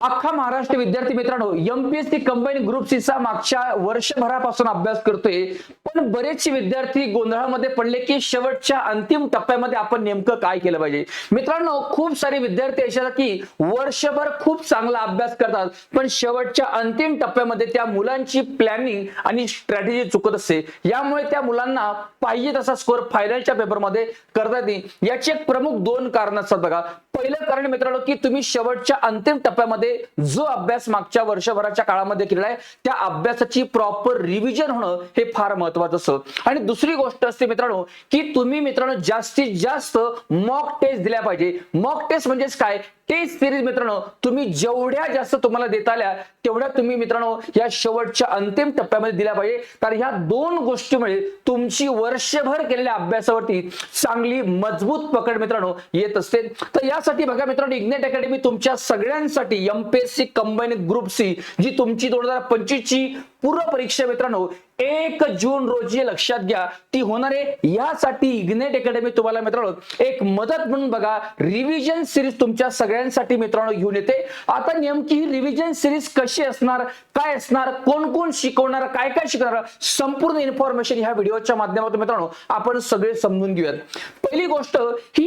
अख्खा महाराष्ट्र विद्यार्थी मित्रांनो एमपीएससी कंबाईन ग्रुप सीचा मागच्या वर्षभरापासून अभ्यास करतोय. पण बरेचसे विद्यार्थी गोंधळामध्ये पडले की शेवटच्या अंतिम टप्प्यामध्ये आपण नेमकं काय केलं पाहिजे? मित्रांनो खूप सारे विद्यार्थी असे की वर्षभर खूप चांगला अभ्यास करतात पण शेवटच्या अंतिम टप्प्यामध्ये त्या मुलांची प्लॅनिंग आणि स्ट्रॅटेजी चुकत असते. यामुळे त्या मुलांना पाहिजे तसा स्कोर फायनलच्या पेपरमध्ये करता येईल याची एक प्रमुख दोन कारण असतात बघा. पहिलं कारण मित्रांनो की तुम्ही शेवटच्या अंतिम टप्प्यामध्ये जो अभ्यास मागच्या वर्षभराच्या काळामध्ये केलेला आहे त्या अभ्यासाची प्रॉपर रिव्हिजन होणं हे फार महत्वाचं असतं. आणि दुसरी गोष्ट असते मित्रांनो की तुम्ही मित्रांनो जास्तीत जास्त मॉक टेस्ट दिल्या पाहिजे. मॉक टेस्ट म्हणजेच काय? टेस्ट सिरीज मित्रांनो तुम्ही जेवढ्या जास्त तुम्हाला देता आल्या तेवढ्या तुम्ही मित्रांनो या शेवटच्या अंतिम टप्प्यामध्ये दिल्या पाहिजे. तर ह्या दोन गोष्टीमुळे तुमची वर्षभर केलेल्या अभ्यासावरती चांगली मजबूत पकड मित्रांनो येत असते. तर यासाठी बघा मित्रांनो इग्नेट अकॅडमी तुमच्या सगळ्यांसाठी एमपीएससी कंबाईन ग्रुप सी जी तुमची दोन हजार पंचवीस ची पूर्व परीक्षा मित्रांनो. एक जून रोजी लक्षात घ्या ती होणार आहे. यासाठी इग्नेट अकॅडमी तुम्हाला मित्रांनो एक मदत म्हणून बघा रिव्हिजन सिरीज तुमच्या सगळ्यांसाठी मित्रांनो घेऊन येते. आता नेमकी ही रिव्हिजन सिरीज कशी असणार काय असणार कोण कोण शिकवणार काय काय शिकणार संपूर्ण इन्फॉर्मेशन ह्या व्हिडिओच्या माध्यमातून मित्रांनो आपण सगळे समजून घेऊयात. पहिली गोष्ट ही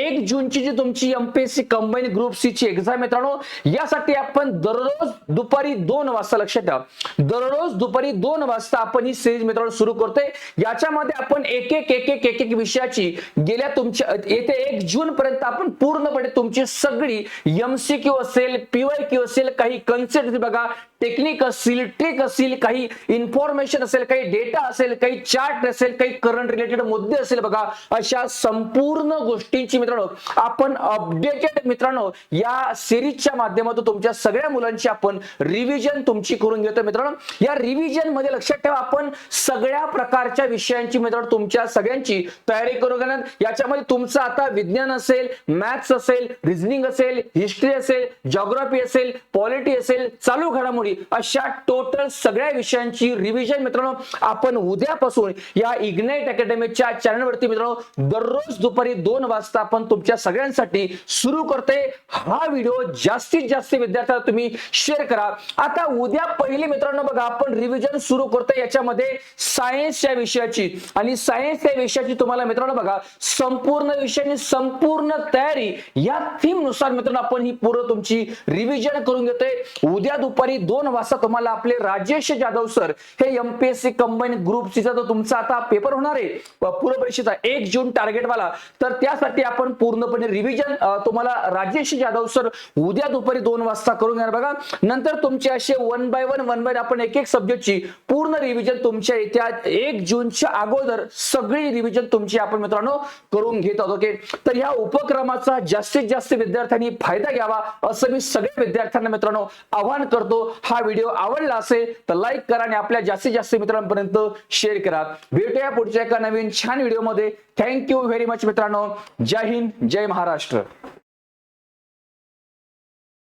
एक जूनची जी तुमची एमपीएससी कंबाईन ग्रुप सी ची एक्झाम मित्रांनो यासाठी आपण दररोज दुपारी दोन वाजता लक्षात ठेवा दररोज दुपारी दोन वाजता आपण ही सिरीज मित्रांनो सुरू करतोय. याच्यामध्ये आपण एक एक एक एक एक एक विषयाची गेल्या तुमच्या येत्या एक जून पर्यंत आपण पूर्णपणे तुमची सगळी एमसीक्यू असेल पीवाय क्यू असेल काही कन्सेप्ट बघा टेक्निक असतील ट्रिक असतील काही इन्फॉर्मेशन असेल काही डेटा असेल काही चार्ट असेल काही करंट रिलेटेड मुद्दे असेल बघा अशा संपूर्ण गोष्टींची मित्रांनो आपण अपडेटेड मित्रांनो या सिरीजच्या माध्यमातून तुमच्या सगळ्या मुलांची आपण रिव्हिजन तुमची करून घेतो मित्रांनो. या रिव्हिजनमध्ये लक्षात ठेवा आपण सगळ्या प्रकारच्या विषयांची मित्रांनो तुमच्या सगळ्यांची तयारी करू घेणार याच्यामध्ये तुमचं आता विज्ञान असेल मॅथ्स असेल रिझनिंग असेल हिस्ट्री असेल जॉग्राफी असेल पॉलिटी असेल चालू घडामोडी अशा टोटल सगळ्या विषयांची रिव्हिजन मित्रांनो आपण उद्यापासून या इग्नाइट अकॅडमीच्या चॅनलवरती मित्रांनो दररोज दुपारी दोन वाजता आपण तुमच्या सगळ्यांसाठी सुरू करते. हा व्हिडिओ जास्तीत जास्त विद्यार्थ्यांना तुम्ही शेअर करा. आता उद्या पहिले मित्रांनो बघा आपण रिव्हिजन सुरू करतोय. याच्यामध्ये सायन्स या विषयाची. आणि सायन्स या विषयाची तुम्हाला मित्रांनो बघा संपूर्ण विषयाची संपूर्ण तयारी या थीमनुसार मित्रांनो आपण ही पूर्ण तुमची रिव्हिजन करून घेतोय. उद्या दुपारी दोन वाजता तुम्हाला आपले राजेश जाधव सर हे एमपीएससी कंबाईन ग्रुप सीचा जो तुमचा आता पेपर होणार आहे पूर्व परीक्षेचा एक जून टार्गेट टार्गेटवाला तर त्यासाठी आपण पूर्णपणे रिव्हिजन तुम्हाला राजेश जाधव सर उद्या दुपारी दोन वाजता करून घेणार बघा. नंतर तुमचे असे one by one one by आपण एक एक सब्जेक्टची पूर्ण रिव्हिजन तुमच्या येत्या एक जूनच्या अगोदर सगळी रिव्हिजन तुमची आपण मित्रांनो करून घेत आहोत ओके तर या उपक्रमाचा जास्तीत जास्त विद्यार्थ्यांनी फायदा घ्यावा असं मी सगळ्या विद्यार्थ्यांना मित्रांनो आवाहन करतो. हा व्हिडिओ आवडला असेल तर लाईक करा आणि आपल्या जास्तीत जास्त मित्रांपर्यंत शेअर करा. भेटूया पुढच्या एका नवीन छान व्हिडिओमध्ये थँक्यू व्हेरी मच मित्रांनो. जय हिंद जय महाराष्ट्र.